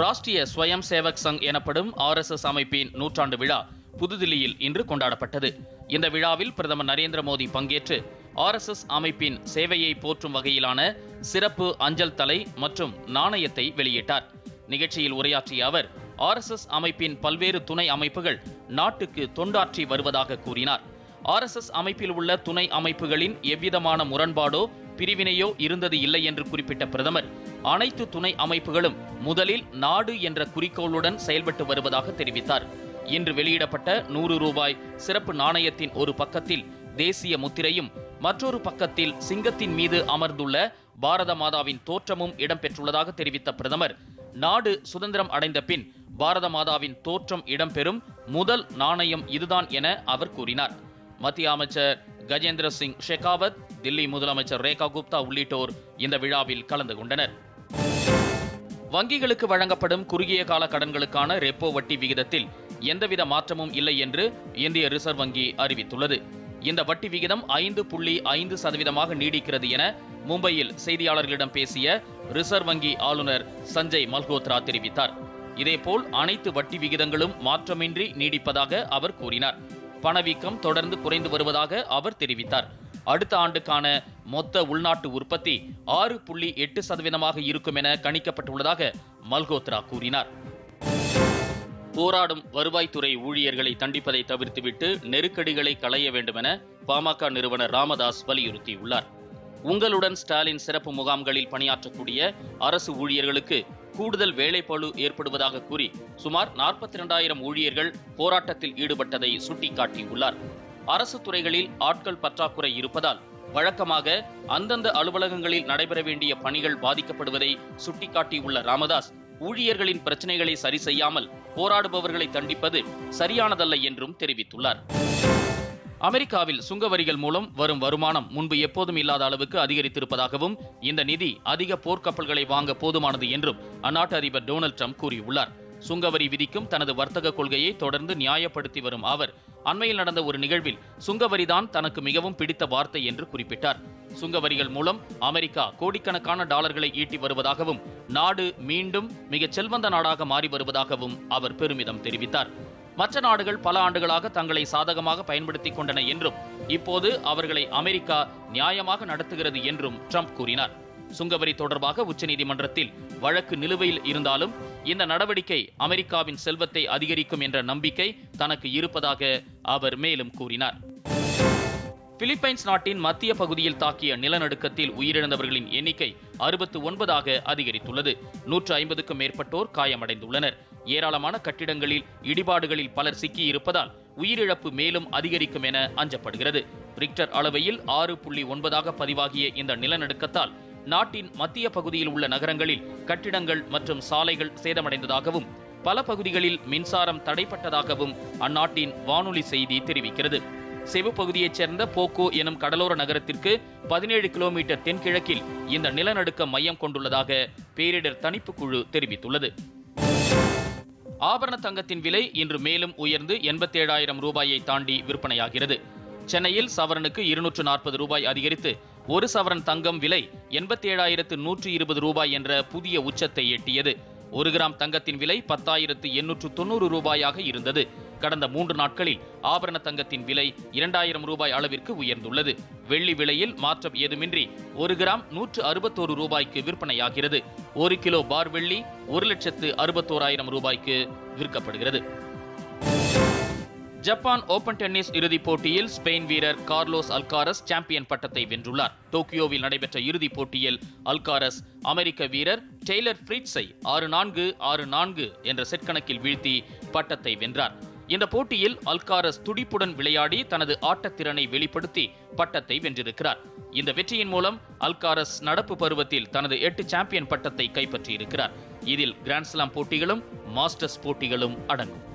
ராஷ்டிரிய ஸ்வயம் சேவக் சங் எனப்படும் ஆர்எஸ்எஸ் அமைப்பின் நூற்றாண்டு விழா புதுதில்லியில் இன்று கொண்டாடப்பட்டது. இந்த விழாவில் பிரதமர் நரேந்திர மோடி பங்கேற்று ஆர்எஸ்எஸ் அமைப்பின் சேவையை போற்றும் வகையிலான சிறப்பு அஞ்சல் தலை மற்றும் நாணயத்தை வெளியிட்டார். நிகழ்ச்சியில் உரையாற்றிய அவர் ஆர்எஸ்எஸ் அமைப்பின் பல்வேறு துணை அமைப்புகள் நாட்டுக்கு தொண்டாற்றி வருவதாக கூறினார். ஆர்எஸ்எஸ் அமைப்பில் உள்ள துணை அமைப்புகளின் எவ்விதமான முரண்பாடோ பிரிவினையோ இருந்தது இல்லை என்று குறிப்பிட்ட பிரதமர் அனைத்து துணை அமைப்புகளும் முதலில் நாடு என்ற குறிக்கோளுடன் செயல்பட்டு வருவதாக தெரிவித்தார். இன்று வெளியிடப்பட்ட நூறு ரூபாய் சிறப்பு நாணயத்தின் ஒரு பக்கத்தில் தேசிய முத்திரையும் மற்றொரு பக்கத்தில் சிங்கத்தின் மீது அமர்ந்துள்ள பாரத மாதாவின் தோற்றமும் இடம்பெற்றுள்ளதாக தெரிவித்த பிரதமர் நாடு சுதந்திரம் அடைந்த பின் பாரத மாதாவின் தோற்றம் இடம்பெறும் முதல் நாணயம் இதுதான் என அவர் கூறினார். மத்திய அமைச்சர் கஜேந்திர சிங் ஷெகாவத் தில்லி முதலமைச்சர் ரேகா குப்தா உள்ளிட்டோர் இந்த விழாவில் கலந்து கொண்டனர். வங்கிகளுக்கு வழங்கப்படும் குறுகிய கால கடன்களுக்கான ரெப்போ வட்டி விகிதத்தில் எந்தவித மாற்றமும் இல்லை என்று இந்திய ரிசர்வ் வங்கி அறிவித்துள்ளது. இந்த வட்டி விகிதம் ஐந்து புள்ளி ஐந்து சதவீதமாக நீடிக்கிறது என மும்பையில் செய்தியாளர்களிடம் பேசிய ரிசர்வ் வங்கி ஆளுநர் சஞ்சய் மல்ஹோத்ரா தெரிவித்தார். இதேபோல் அனைத்து வட்டி விகிதங்களும் மாற்றமின்றி நீடிப்பதாக அவர் கூறினார். பணவீக்கம் தொடர்ந்து குறைந்து வருவதாக அவர் தெரிவித்தார். அடுத்த ஆண்டுக்கான மொத்த உள்நாட்டு உற்பத்தி ஆறு புள்ளி எட்டு சதவீதமாக இருக்கும் என கணிக்கப்பட்டுள்ளதாக மல்கோத்ரா கூறினார். போராடும் வருவாய்த்துறை ஊழியர்களை தண்டிப்பதை தவிர்த்துவிட்டு நெருக்கடிகளை களைய வேண்டுமென பாமக நிறுவனர் ராமதாஸ் வலியுறுத்தியுள்ளார். உங்களுடன் ஸ்டாலின் சிறப்பு முகாம்களில் பணியாற்றக்கூடிய அரசு ஊழியர்களுக்கு கூடுதல் வேலைப்பழு ஏற்படுவதாக கூறி சுமார் நாற்பத்தி இரண்டாயிரம் ஊழியர்கள் போராட்டத்தில் ஈடுபட்டதை சுட்டிக்காட்டியுள்ளார். அரசு துறைகளில் ஆட்கள் பற்றாக்குறை இருப்பதால் வழக்கமாக அந்தந்த அலுவலகங்களில் நடைபெற வேண்டிய பணிகள் பாதிக்கப்படுவதை சுட்டிக்காட்டியுள்ள ராமதாஸ் ஊழியர்களின் பிரச்சனைகளை சரி செய்யாமல் போராடுபவர்களை தண்டிப்பது சரியானதல்ல என்றும் தெரிவித்துள்ளார். அமெரிக்காவில் சுங்க வரிகள் மூலம் வரும் வருமானம் முன்பு எப்போதும் இல்லாத அளவுக்கு அதிகரித்திருப்பதாகவும் இந்த நிதி அதிக போர்க்கப்பல்களை வாங்க போதுமானது என்றும் அந்நாட்டு அதிபர் டொனால்ட் ட்ரம்ப் கூறியுள்ளார். சுங்கவரி விதிக்கும் தனது வர்த்தக கொள்கையை தொடர்ந்து நியாயப்படுத்தி வரும் அவர் அண்மையில் நடந்த ஒரு நிகழ்வில் சுங்கவரிதான் தனக்கு மிகவும் பிடித்த வார்த்தை என்று குறிப்பிட்டார். சுங்கவரிகள் மூலம் அமெரிக்கா கோடிக்கணக்கான டாலர்களை ஈட்டி வருவதாகவும் நாடு மீண்டும் மிகச் செல்வந்த நாடாக மாறி வருவதாகவும் அவர் பெருமிதம் தெரிவித்தார். மற்ற நாடுகள் பல ஆண்டுகளாக தங்களை சாதகமாக பயன்படுத்திக் கொண்டன என்றும் இப்போது அவர்களை அமெரிக்கா நியாயமாக நடத்துகிறது என்றும் ட்ரம்ப் கூறினார். சுங்கவரி தொடர்பாக உச்சநீதிமன்றத்தில் வழக்கு நிலுவையில் இருந்தாலும் இந்த நடவடிக்கை அமெரிக்காவின் செல்வத்தை அதிகரிக்கும் என்ற நம்பிக்கை தனக்கு இருப்பதாக அவர் மேலும் கூறினார். பிலிப்பைன்ஸ் நாட்டின் மத்திய பகுதியில் தாக்கிய நிலநடுக்கத்தில் உயிரிழந்தவர்களின் எண்ணிக்கை அறுபத்து ஒன்பதாக அதிகரித்துள்ளது. நூற்று ஐம்பதுக்கும் மேற்பட்டோர் காயமடைந்துள்ளனர். ஏராளமான கட்டிடங்களில் இடிபாடுகளில் பலர் சிக்கியிருப்பதால் உயிரிழப்பு மேலும் அதிகரிக்கும் என அஞ்சப்படுகிறது. ரிக்டர் அளவையில் ஆறு புள்ளி ஒன்பதாக பதிவாகிய இந்த நிலநடுக்கத்தால் நாட்டின் மத்திய பகுதியில் உள்ள நகரங்களில் கட்டிடங்கள் மற்றும் சாலைகள் சேதமடைந்ததாகவும் பல பகுதிகளில் மின்சாரம் தடைப்பட்டதாகவும் அந்நாட்டின் வானொலி செய்தி தெரிவிக்கிறது. செவு பகுதியைச் சேர்ந்த போக்கோ எனும் கடலோர நகரத்திற்கு பதினேழு கிலோமீட்டர் தென்கிழக்கில் இந்த நிலநடுக்க மையம் கொண்டுள்ளதாக பேரிடர் தணிப்பு குழு தெரிவித்துள்ளது. ஆபரண தங்கத்தின் விலை இன்று மேலும் உயர்ந்து எண்பத்தேழாயிரம் ரூபாயை தாண்டி விற்பனையாகிறது. சென்னையில் சவரனுக்கு இருநூற்று நாற்பது ரூபாய் அதிகரித்து ஒரு சவரன் தங்கம் விலை எண்பத்தி ஏழாயிரத்து நூற்றி இருபது ரூபாய் என்ற புதிய உச்சத்தை எட்டியது. ஒரு கிராம் தங்கத்தின் விலை பத்தாயிரத்து எண்ணூற்று தொண்ணூறு ரூபாயாக இருந்தது. கடந்த மூன்று நாட்களில் ஆபரண தங்கத்தின் விலை இரண்டாயிரம் ரூபாய் அளவிற்கு உயர்ந்துள்ளது. வெள்ளி விலையில் மாற்றம் ஏதுமின்றி ஒரு கிராம் நூற்று அறுபத்தோரு ரூபாய்க்கு விற்பனையாகிறது. ஒரு கிலோ பார் வெள்ளி ஒரு லட்சத்து அறுபத்தோராயிரம் ரூபாய்க்கு விற்கப்படுகிறது. ஜப்பான் ஓபன் டென்னிஸ் இறுதிப் போட்டியில் ஸ்பெயின் வீரர் கார்லோஸ் அல்காரஸ் சாம்பியன் பட்டத்தை வென்றுள்ளார். டோக்கியோவில் நடைபெற்ற இறுதிப் போட்டியில் அல்காரஸ் அமெரிக்க வீரர் டெய்லர் ஃப்ரீட்ஸை ஆறு நான்கு ஆறு நான்கு என்ற செட் கணக்கில் வீழ்த்தி பட்டத்தை வென்றார். இந்த போட்டியில் அல்காரஸ் துடிப்புடன் விளையாடி தனது ஆட்டத்திறனை வெளிப்படுத்தி பட்டத்தை வென்றிருக்கிறார். இந்த வெற்றியின் மூலம் அல்காரஸ் நடப்பு பருவத்தில் தனது எட்டு சாம்பியன் பட்டத்தை கைப்பற்றியிருக்கிறார். இதில் கிராண்ட்ஸ்லாம் போட்டிகளும் மாஸ்டர்ஸ் போட்டிகளும் அடங்கும்.